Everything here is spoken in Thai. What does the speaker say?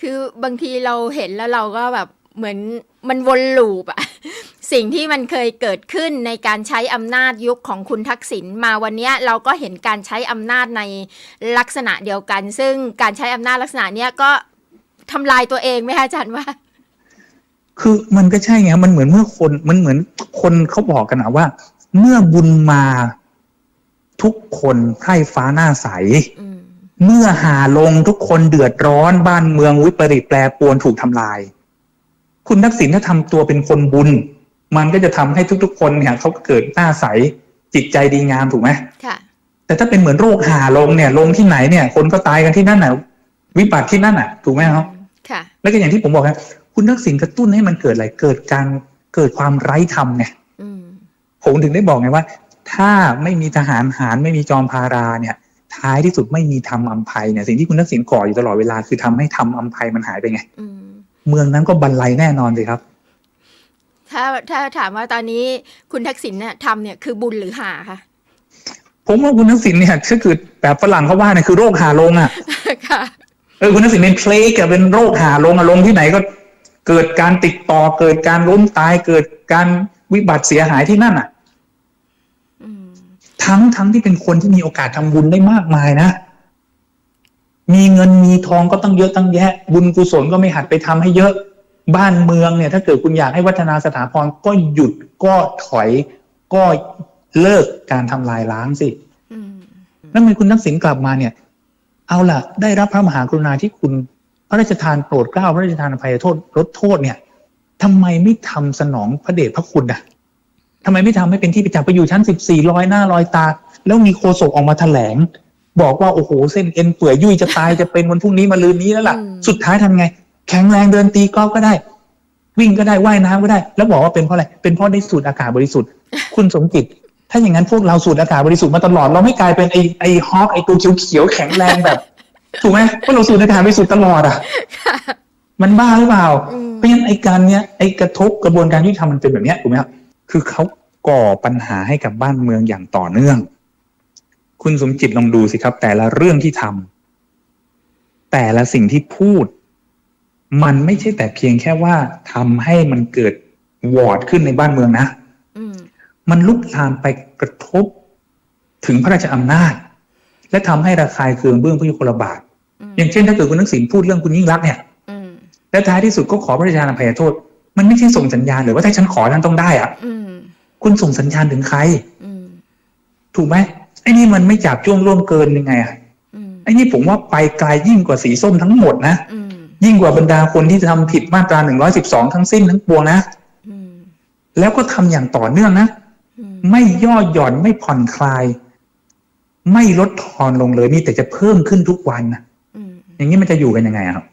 คือบางทีเราเห็นแล้วเราก็แบบเหมือนมันวนลูปอะสิ่งที่มันเคยเกิดขึ้นในการใช้อำนาจยุคของคุณทักษิณมาวันเนี้ยเราก็เห็นการใช้อำนาจในลักษณะเดียวกัน ซึ่งการใช้อำนาจลักษณะเนี้ยก็ทำลายตัวเองไหมคะอาจารย์ว่า คือมันก็ใช่ไงมันเหมือนเมื่อคนมันเหมือนคนเขาบอกกันนะว่า เมื่อบุญมาทุกคนไพร่ฟ้าหน้าใส อืม เมื่อหาลงทุกคนเดือดร้อนบ้านเมืองวิปริตแปรปรวนถูกทำลาย คุณทักษิณถ้าทำตัวเป็นคนบุญ มันก็จะทำให้ทุกๆ คนเนี่ยเขาเกิดหน้าใสจิตใจดีงามถูกไหมค่ะ แต่ถ้าเป็นเหมือนโรคหาลงเนี่ย ลงที่ไหนเนี่ย คนก็ตายกันที่นั่นน่ะวิบัติที่นั่นน่ะ ถูกไหมครับค่ะ แล้วก็อย่างที่ผมบอกนะคุณทักษิณกระตุ้นให้มันเกิดอะไรเกิดการเกิดความไร้ธรรมเนี่ยอืมผมถึงได้บอกไงว่า ถ้าไม่มีทหารหารไม่มีจอมพาราเนี่ย ท้ายที่สุดไม่มีธรรมอัมภัยเนี่ยสิ่งที่คุณทักษิณก่ออยู่ตลอดเวลาคือทำให้ธรรมอัมภัยมันหายไปไงอืมเมืองนั้นก็บรรลัยแน่นอนเลยครับ ถ้าถ้าถามว่าตอนนี้คุณทักษิณเนี่ยทำเนี่ยคือบุญหรือหาคะผมว่าคุณทักษิณเนี่ยก็คือแบบฝรั่งเขาว่าเนี่ยคือโรคหาลงอะค่ะเออคุณทักษิณเป็นเพลกอะเป็นโรคหาลงอะลงที่ไหนก็เกิดการติดต่อเกิดการล้มตายเกิดการวิบัติเสียหายที่นั่นอะอืม ทั้งทั้งที่เป็นคนที่มีโอกาสทำบุญได้มากมายนะ มีเงินมีทองก็ตั้งเยอะตั้งแยะ บุญกุศลก็ไม่หัดไปทำให้เยอะบ้านเมืองเนี่ยถ้าเกิดคุณอยากให้วัฒนาสถาพรก็หยุดก็ถอยก็เลิกการทำลายล้างสิอืมแล้วทำไมคุณทักษิณกลับมาเนี่ย เอาล่ะ ได้รับพระมหากรุณาธิคุณพระราชทานโปรดเกล้าพระราชทานอภัยโทษลดโทษเนี่ยทำไมไม่ทำสนองพระเดชพระคุณอะ ทำไมไม่ทำให้เป็นที่ประจักษ์ไปอยู่ชั้นสิบสี่ลอยหน้าลอยตา แล้วมีโฆษกออกมาแถลง บอกว่าโอ้โหเส้นเอ็นเปื่อยยุ่ยจะตายจะเป็นวันพรุ่งนี้มาลืนนี้แล้วล่ะ สุดท้ายทำไง แข็งแรงเดินตีกอล์ฟก็ได้ วิ่งก็ได้ว่ายน้ำก็ได้ แล้วบอกว่าเป็นเพราะอะไรเป็นเพราะได้สูดอากาศบริสุทธิ์ คุณสมจิตถ้าอย่างนั้นพวกเราสูดอากาศบริสุทธิ์มาตลอดเราไม่กลายเป็นไอไอฮอกไอตัวเขียวๆแข็งแรงแบบถูกไหมเพราะเราสูดอากาศบริสุทธิ์ตลอดอะมันบ้าหรือเปล่าอืมเพราะฉะนั้นไอการเนี้ยไอกระทบกระบวนการยุติธรรมมันเป็นแบบเนี้ยถูกไหมครับคือเขา ก่อปัญหาให้กับบ้านเมืองอย่างต่อเนื่อง คุณสมจิตลองดูสิครับ แต่ละเรื่องที่ทำแต่ละสิ่งที่พูด มันไม่ใช่แต่เพียงแค่ว่าทำให้มันเกิดวอร์ดขึ้นในบ้านเมืองนะอืมมันลุกลามไปกระทบถึงพระราชอำนาจ และทำให้ระคายเคืองเบื้องพระยุคลบาทอืมอย่างเช่นถ้าเกิดคุณทักษิณพูดเรื่องคุณยิ่งรักษณ์เนี่ยอืมและท้ายที่สุดก็ขอพระราชทานอภัยโทษ มันไม่ใช่ส่งสัญญาณหรือว่าถ้าฉันขอท่านต้องได้อะอืม คุณส่งสัญญาณถึงใครอืมถูกไหมไอ้นี่มันไม่จับจ้วงร่วมเกินยังไงอะอืมไอ้นี่ผมว่าไปไกลยิ่งกว่าสีส้มทั้งหมดนะอืมยิ่งกว่าบรรดาคนที่ทำผิดมาตราหนึ่งร้อยสิบสองทั้งสิ้นทั้งปวงนะอืมแล้วก็ทำอย่างต่อเนื่องนะอืมไม่ย่อหย่อนไม่ผ่อนคลาย ไม่ลดทอนลงเลยมีแต่จะเพิ่มขึ้นทุกวันนะอืมอย่างนี้มันจะอยู่กันยังไงอะครับ